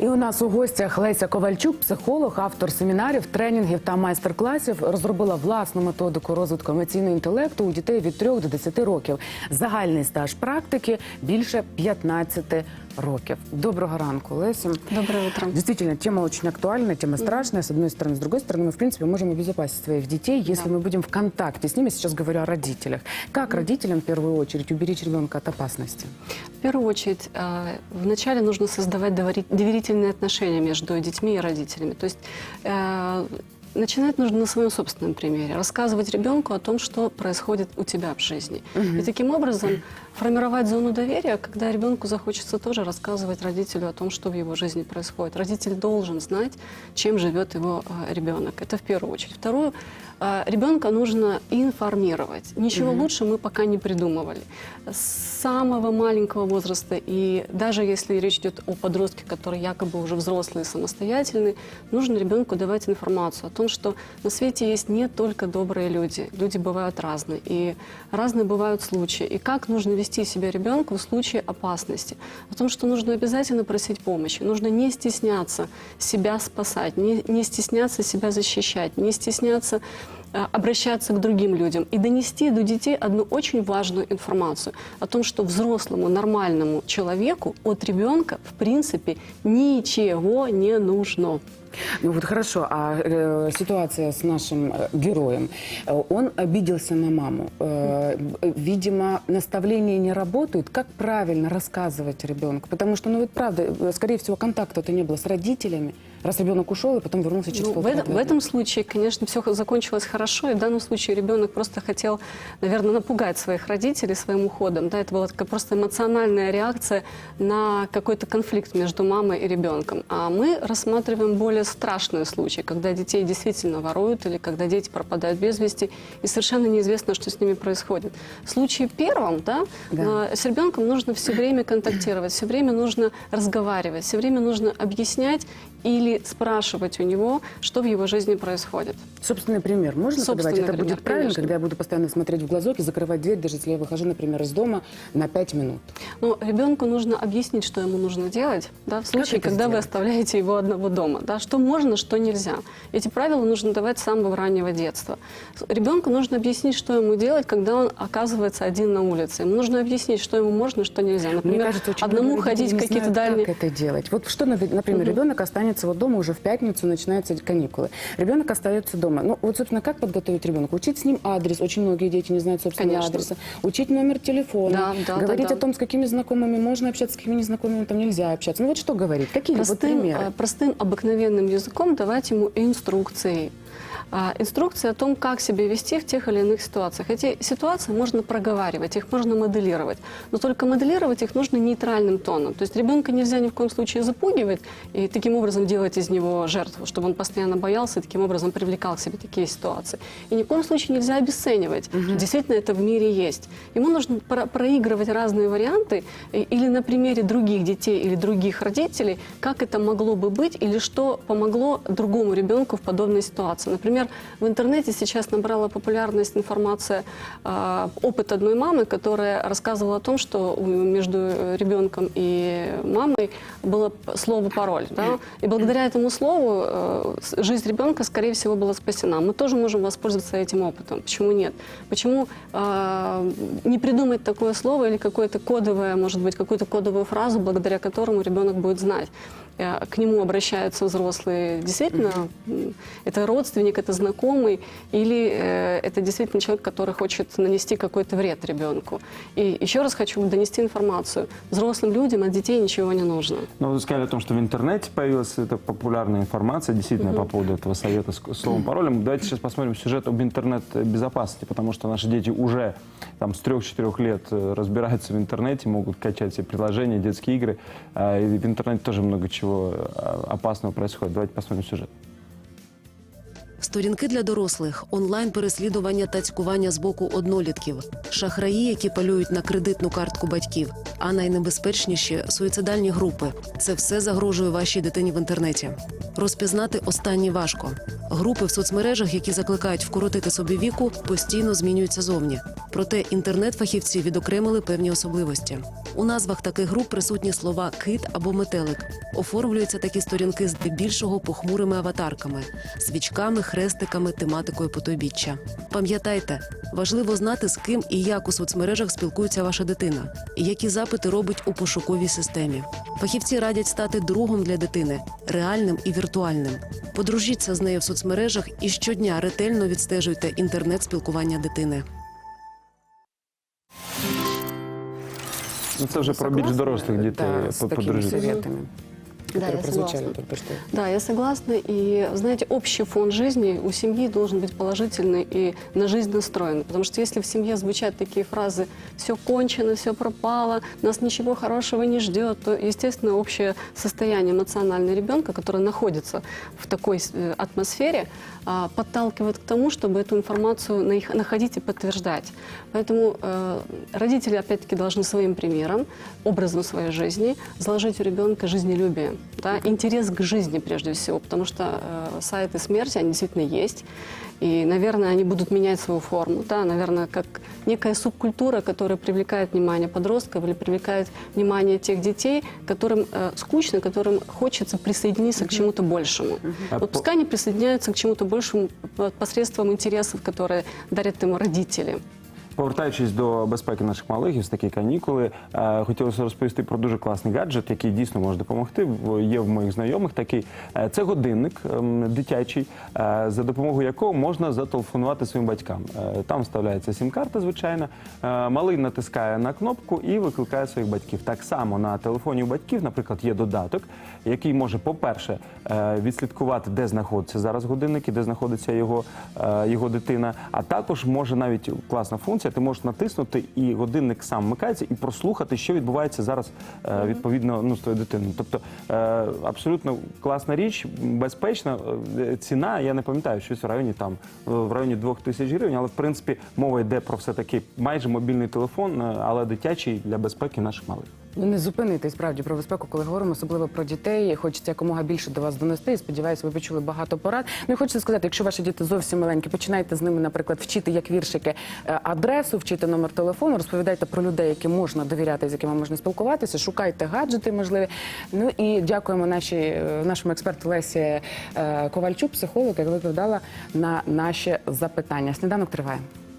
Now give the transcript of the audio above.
І у нас у гостях Леся Ковальчук, психолог, автор семінарів, тренінгів та майстер-класів, розробила власну методику розвитку емоційного інтелекту у дітей від 3 до 10 років. Загальний стаж практики більше 15 років. Доброго ранку, Лесю. Доброе утро. Действительно, тема очень актуальна, тема страшная, с одной стороны. С другой стороны, мы, в принципе, можем обезопасить своих детей, если мы будем в контакте с ними. Сейчас говорю о родителях. Как родителям, в первую очередь, уберечь ребенка от опасности? В первую очередь, э, вначале нужно создавать довери- доверительные отношения между детьми и родителями. То есть э, начинать нужно на своем собственном примере. Рассказывать ребенку о том, что происходит у тебя в жизни. И таким образом формировать зону доверия, когда ребенку захочется тоже рассказывать родителю о том, что в его жизни происходит. Родитель должен знать, чем живет его э, ребенок. Это в первую очередь. Вторую, э, ребенка нужно информировать. Ничего лучше мы пока не придумывали. С самого маленького возраста, и даже если речь идет о подростке, который якобы уже взрослый и самостоятельный, нужно ребенку давать информацию о том, что на свете есть не только добрые люди. Люди бывают разные, и разные бывают случаи. И как нужно вести себя ребенку в случае опасности. О том, что нужно обязательно просить помощи, нужно не стесняться себя спасать, не, не стесняться себя защищать, не стесняться обращаться к другим людям и донести до детей одну очень важную информацию о том, что взрослому нормальному человеку от ребенка в принципе ничего не нужно. Ну вот хорошо, а э, ситуация с нашим э, героем. Э, Он обиделся на маму. Э, э, видимо, наставления не работают. Как правильно рассказывать ребенку? Потому что, ну вот правда, э, скорее всего, контакта-то не было с родителями, раз ребенок ушел и потом вернулся через Ну, в, полтора этом, в этом случае, конечно, все закончилось хорошо, и в данном случае ребенок просто хотел, наверное, напугать своих родителей своим уходом. Да, это была такая просто эмоциональная реакция на какой-то конфликт между мамой и ребенком. А мы рассматриваем более страшные случаи, когда детей действительно воруют или когда дети пропадают без вести, и совершенно неизвестно, что с ними происходит. В случае первом, да, Да. э, с ребенком нужно все время контактировать, все время нужно разговаривать, все время нужно объяснять или спрашивать у него, что в его жизни происходит. Собственный пример можно Собственный подавать? Это пример, будет правильно, конечно. когда я буду постоянно смотреть в глазок и закрывать дверь, даже если я выхожу, например, из дома на 5 минут. Но ребенку нужно объяснить, что ему нужно делать, да, в случае, когда вы сделать? оставляете его одного дома, да, что можно, что нельзя. Эти правила нужно давать с самого раннего детства. Ребенку нужно объяснить, что ему делать, когда он оказывается один на улице. Ему нужно объяснить, что ему можно, что нельзя. Например, Мне кажется, одному ходить какие-то дальние... Как это делать? Вот что надо, например, ребенок останется вот дома уже в пятницу, начинаются каникулы. Ребенок остается дома. Ну, вот, собственно, как подготовить ребенка? Учить с ним адрес. Очень многие дети не знают собственного Конечно. адреса. Учить номер телефона. Да, да, да, говорить да. о том, с какими знакомыми можно общаться, с какими незнакомыми там нельзя общаться. Ну, вот что говорить? Какие вот простым, примеры? э, простым обыкновенным языком давать ему инструкции. А, Инструкции о том, как себя вести в тех или иных ситуациях. Эти ситуации можно проговаривать, их можно моделировать. Но только моделировать их нужно нейтральным тоном. То есть ребенка нельзя ни в коем случае запугивать и таким образом делать из него жертву, чтобы он постоянно боялся и таким образом привлекал к себе такие ситуации. И ни в коем случае нельзя обесценивать. Действительно, это в мире есть. Ему нужно про- проигрывать разные варианты или на примере других детей или других родителей, как это могло бы быть или что помогло другому ребенку в подобной ситуации. Например, в интернете сейчас набрала популярность информация, а, опыт одной мамы, которая рассказывала о том, что между ребенком и мамой было слово пароль. Да? И благодаря этому слову э, жизнь ребенка, скорее всего, была спасена. Мы тоже можем воспользоваться этим опытом. Почему нет? Почему э, не придумать такое слово или какое-то кодовое, может быть, какую-то кодовую фразу, благодаря которому ребенок будет знать? Э, К нему обращаются взрослые. Действительно, это родственник, это знакомый, или э, это действительно человек, который хочет нанести какой-то вред ребенку. И еще раз хочу донести информацию. Взрослым людям от детей ничего не нужно. Ну, вы сказали о том, что в интернете появилась эта популярная информация, действительно, по поводу этого совета с словом паролем. Давайте сейчас посмотрим сюжет об интернет-безопасности, потому что наши дети уже там, с 3-4 лет э, разбираются в интернете, могут качать все приложения, детские игры. А, И в интернете тоже много чего э, опасного происходит. Давайте посмотрим сюжет. Сторінки для дорослих, онлайн переслідування та цькування з боку однолітків, шахраї, які полюють на кредитну картку батьків, а найнебезпечніші суїцидальні групи. Це все загрожує вашій дитині в інтернеті. Розпізнати останні важко. Групи в соцмережах, які закликають вкоротити собі віку, постійно змінюються зовні. Проте інтернет-фахівці відокремили певні особливості. У назвах таких груп присутні слова кит або метелик. Оформлюються такі сторінки здебільшого похмурими аватарками, свічками, хрестиками, тематикою потойбіччя. Пам'ятайте, важливо знати, з ким і як у соцмережах спілкується ваша дитина, і які запити робить у пошуковій системі. Фахівці радять стати другом для дитини, реальним і віртуальним. Подружіться з нею в соцмережах і щодня ретельно відстежуйте інтернет-спілкування дитини. Ну, це вже про більш дорослих дітей Да, с такими подружитися. советами, Да, которые я прозвучали согласна. только что. Да, я согласна. И, знаете, общий фон жизни у семьи должен быть положительный и на жизнь настроен. Потому что если в семье звучат такие фразы «все кончено, все пропало, нас ничего хорошего не ждет», то, естественно, общее состояние эмоционального ребенка, который находится в такой э, атмосфере, а, подталкивает к тому, чтобы эту информацию находить и подтверждать. Поэтому э, родители, опять-таки, должны своим примером, образом своей жизни заложить у ребенка жизнелюбие, да, интерес к жизни прежде всего, потому что э, сайты смерти, они действительно есть, и, наверное, они будут менять свою форму, да, наверное, как некая субкультура, которая привлекает внимание подростков или привлекает внимание тех детей, которым э, скучно, которым хочется присоединиться к чему-то большему. А Вот по- пускай они присоединяются к чему-то большему по- посредством интересов, которые дарят им родители. Повертаючись до безпеки наших малих в такі канікули, е, хотілося розповісти про дуже класний гаджет, який дійсно може допомогти. Є в моїх знайомих такий. Е, Це годинник ем, дитячий, е, за допомогою якого можна зателефонувати своїм батькам. Е, Там вставляється сім-карта, звичайно. Е, Малий натискає на кнопку і викликає своїх батьків. Так само на телефоні у батьків, наприклад, є додаток, який може, по-перше, е, відслідкувати, де знаходиться зараз годинник і де знаходиться його, е, його дитина. А також може навіть класна функція, ти можеш натиснути, і годинник сам вмикається, і прослухати, що відбувається зараз е, відповідно ну, з твоєю дитиною. Тобто е, абсолютно класна річ, безпечна. Е, Ціна, я не пам'ятаю, щось в районі там е, в районі двох тисяч гривень, але в принципі мова йде про все таки майже мобільний телефон, е, але дитячий для безпеки наших малих. Ну, не зупинитись справді про безпеку, коли говоримо, особливо про дітей. Хочеться якомога більше до вас донести. І сподіваюся, ви почули багато порад. Ну і хочеться сказати, якщо ваші діти зовсім маленькі, починайте з ними, наприклад, вчити як віршики е, адресу, вчити номер телефону, розповідайте про людей, яким можна довіряти, з якими можна спілкуватися, шукайте гаджети можливі. Ну і дякуємо нашій е, нашому експерту Лесі е, Ковальчук, психолог, яка відповідала на наші запитання. Сніданок триває.